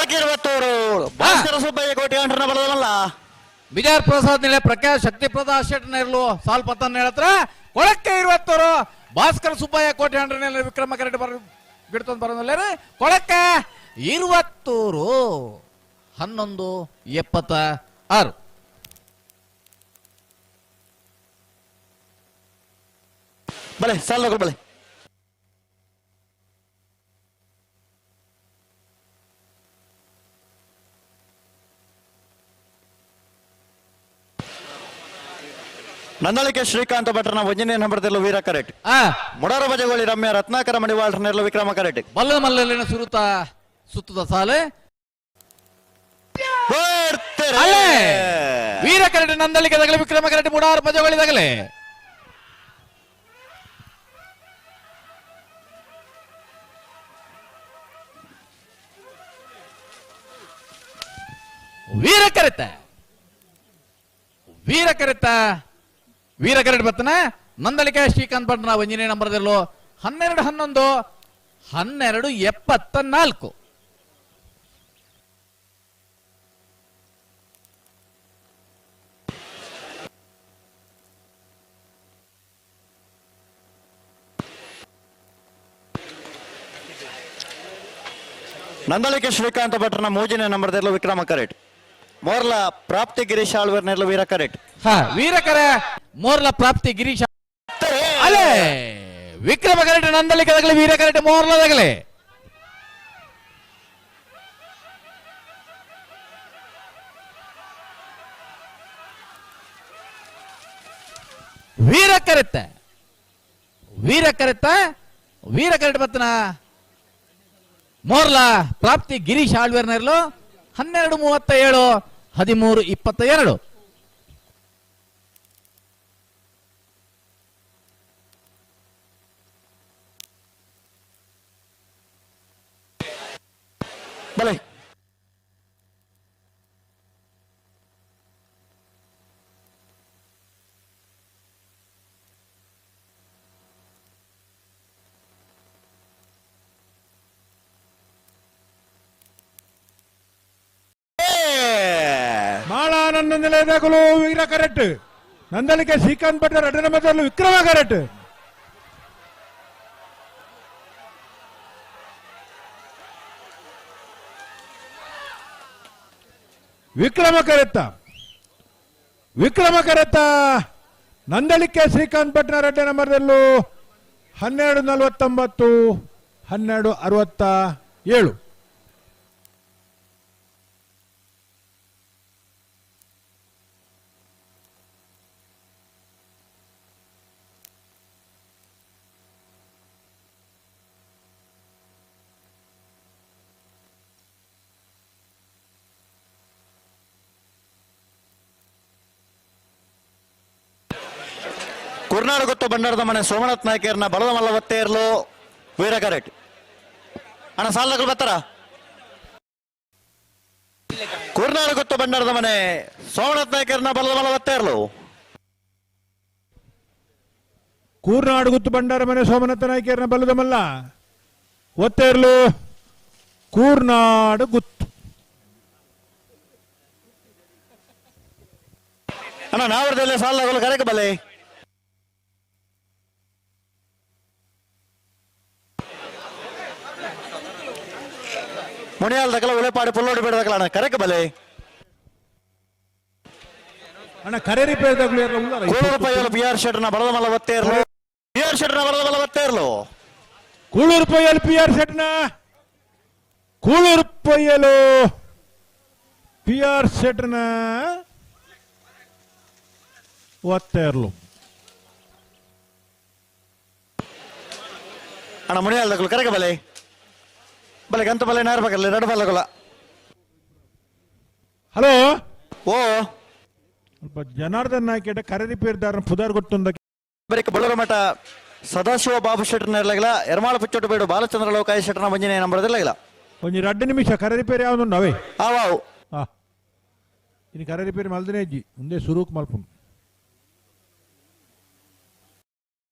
ಕೊಳಕೆ ಇರುವತ್ತವರು ಭಾಸ್ಕರ ಸುಬ್ಬಯ್ಯ ಬಲದಲ್ಲ ವಿಜಯ್ ಪ್ರಸಾದ್ ನಿಲೆ ಪ್ರಕಾಶ್ ಶಕ್ತಿ ಪ್ರಸಾದ್ ಶೆಟ್ ನೆರಳು ಸಾಲ್ ಪತನ್ ಹೇಳತ್ರ ಕೊಳಕ್ಕೆ ಇರುವತ್ತೂರು ಭಾಸ್ಕರ ಸುಬ್ಬಯ್ಯ ಕೋಟೆ ಹಂಡ್ರೆ ವಿಕ್ರಮ ಕರೆಕ್ಟ್ ಬರ ಬಿಡ್ತಂದ್ ಬರೋದಲ್ಲ ಕೊಳಕ್ಕೆ ಇರುವತ್ತೂರು ಹನ್ನೊಂದು ಎಪ್ಪತ್ತ ಆರು. ಬಲೆ ಸಾಲ ಬಲೆ ನಂದಳಿಕೆ ಶ್ರೀಕಾಂತ ಭಟ್ರನ ವಂಜನೆ ನಂಬರ್ದೆಲ್ಲ ವೀರ ಕರೆಟ್. ಆ. ಮುಡಾರ ಬಜಗೋಳಿ ರಮ್ಯ ರತ್ನಾಕರ ಮಣಿವಾಳ್ರನೆಲ್ಲ ವಿಕ್ರಮ ಕರೆಟ್. ಬಲ್ಲ ಮಲ್ಲಲ್ಲಿನ ಸುರುತ ಸುತ್ತದ ಸಾಲೆ. ಅಲ್ಲೇ ವೀರ ಕರೆಟ್ ನಂದಳಿಕೆ ತಗಲಿ ವಿಕ್ರಮ ಕರೆಟ್ ಮೊಡಾರ ಬಜಗೋಳಿ ತಗಲೆ ವೀರ ಕರೆತ. ವೀರ ಕರೆತ. ವೀರ ಕರೆಕ್ಟ್ ಬರ್ತನ ನಂದಲಿಕೆ ಶ್ರೀಕಾಂತ್ ಭಟ್ನ ವಂಜನೆ ನಂಬರ್ದಲ್ಲೂ ಹನ್ನೆರಡು ಹನ್ನೊಂದು ಹನ್ನೆರಡು ಎಪ್ಪತ್ತ ನಾಲ್ಕು ನಂದಳಿಕೆ ಶ್ರೀಕಾಂತ ಭಟ್ರನ ಮೂಜಿನ ನಂಬರ್ದೆಲ್ಲ ವಿಕ್ರಮ ಕರೆಕ್ಟ್ ಮೋರ್ಲ ಪ್ರಾಪ್ತಿ ಗಿರೀಶ್ ಆಳ್ವರ್ನೆಲ್ಲ ವೀರ ಕರೆಕ್ಟ್ ವೀರಕರ ಮೋರ್ಲ ಪ್ರಾಪ್ತಿ ಗಿರೀಶ್ ಅಲೆ ವಿಕ್ರಮ ಕರೆಕ್ಟ್ ನಂದಲಿಕೆ ಕದಗಲಿ, ವೀರ ಕರೆಕ್ಟ್ ಮೋರ್ಲದಾಗಲಿ ವೀರ ಕರೆತ್ತ ವೀರ ಕರೆತ್ತ, ವೀರ ಕರೆಕ್ಟ್ ಬತ್ತನ ಮೋರ್ಲ ಪ್ರಾಪ್ತಿ ಗಿರೀಶ್ ಆಳ್ವೇರ್ನರ್ಲು ಹನ್ನೆರಡು ಮೂವತ್ತ ಏಳು ಹದಿಮೂರು ಇಪ್ಪತ್ತ ಎರಡು ಬಲೆ ಮಾಳ ನನ್ನ ನಿಲಯದಾಗಲು ವೀರ ಕರೆಟ್ ನಂದಲಿಕೆ ಶ್ರೀಕಾಂತ್ ಭಟ್ಟ ಎರಡನೇ ಮತದಲ್ಲೂ ವಿಕ್ರಮ ಕರೆಟ್ ವಿಕ್ರಮ ಕರೆತ್ತ. ವಿಕ್ರಮ ಕರೆತ್ತ. ನಂದಲಿಕೆ ಶ್ರೀಕಾಂತ್ ಭಟ್ನ ರೆಡ್ಡಿ ನಂಬರ್ದಲ್ಲೂ ಹನ್ನೆರಡು ನಲವತ್ತೊಂಬತ್ತು, ಹನ್ನೆರಡು ಅರವತ್ತ ಏಳು. ಕುರ್ನಾಡು ಗೊತ್ತು ಬಂಡಾರದ ಮನೆ ಸೋಮನಾಥ್ ನಾಯ್ಕರ್ನ ಬಲದ ಮಲ್ಲ ವೀರ ಕರೆಟ್ ಅಣ್ಣ ಸಾಲಗಳು ಬರ್ತಾರ? ಕುರ್ನಾಡು ಗೊತ್ತು ಬಂಡಾರದ ಮನೆ ಸೋಮನಾಥ್ ನಾಯ್ಕರ್ನ ಬಲದ ಮಲ್ಲ ಇರ್ಲು. ಕೂರ್ನಾಡು ಗುತ್ತು ಬಂಡಾರ ಮನೆ ಸೋಮನಾಥ ನಾಯ್ಕರ್ನ ಬಲದ ಮಲ್ಲ ಇರಲು ಕೂರ್ನಾಡು ಗುತ್ತು. ಅಣ್ಣ ನಾವರದಲ್ಲೇ ಸಾಲಗಳು ಕರೆಕ ಬಲೆ. ಮುಣಿಯಾಲ್ ದಕಲ ಉಳೆಪಾಡಿ ಪುಲ್ಲೋಡಿ ಬಿಡದಕಲ ಅಣ್ಣ ಕರೆಕ ಬಲೆ ಅಣ್ಣ ಕರೇರಿ ಪೇದಾಗ್ಲು ಯಾರ ಉಳ್ಳಾರ ಕೋಳು ರೂಪಾಯಿ ಬಿ ಆರ್ ಶೆಟ್ನ ಬಲದ ಮಲ್ಲ ಒತ್ತೆ ಇರ್ಲು ಬಿ ಆರ್ ಶೆಟ್ನ ಬಲದ ಮಲ್ಲ ಒತ್ತೆ ಇರ್ಲು ಕೂಳೂರು ಪೊಯ್ಯಲು ಪಿ ಆರ್ ಸೆಟ್ನ ಕೂಳೂರು ಪೊಯ್ಯಲು ಪಿ ಆರ್ ಸೆಟ್ನ ಒತ್ತೇರ್ಲು ಅಣ್ಣ ಮುಣಿಯಾಲ್ ದಕಲು ಕರೆಕ ಬಲೆ ಬಲೆ ಗಂತ ಬಲೆ ನಾರ್ಬೇಕಲ್ಲ ಎರಡು ಬಲ್ಲಗಳ ಹಲೋ ಓ ಸ್ವಲ್ಪ ಜನಾರ್ದನ್ ನಾಯ್ಕೇಟ ಕರೇರಿ ಪೇರ್ದಾರ ಪುದಾರ್ ಗೊತ್ತೊಂದ ಬರೀಕ ಬಳ್ಳೂರು ಮಠ ಸದಾಶಿವ ಬಾಬು ಶೆಟ್ಟರ್ನ ಇರಲಾಗಿಲ್ಲ ಎರ್ಮಾಳ ಪುಚ್ಚೋಟು ಬೇಡು ಬಾಲಚಂದ್ರ ಲೋಕಾಯ ಶೆಟ್ಟರ್ನ ಮಂಜನೆ ನಂಬರದಿಲ್ಲ ಒಂಜಿ ರಡ್ಡು ನಿಮಿಷ ಕರೇರಿ ಪೇರು ಯಾವ್ದು ಅವೇ ಆವಾವು ಹಾ ಇನ್ನು ಕರೇರಿ ಪೇರು ಮಲ್ದನೇ ಇಜ್ಜಿ ಮುಂದೆ ಸುರೂಕ್ ಮಲ್ಪುನ್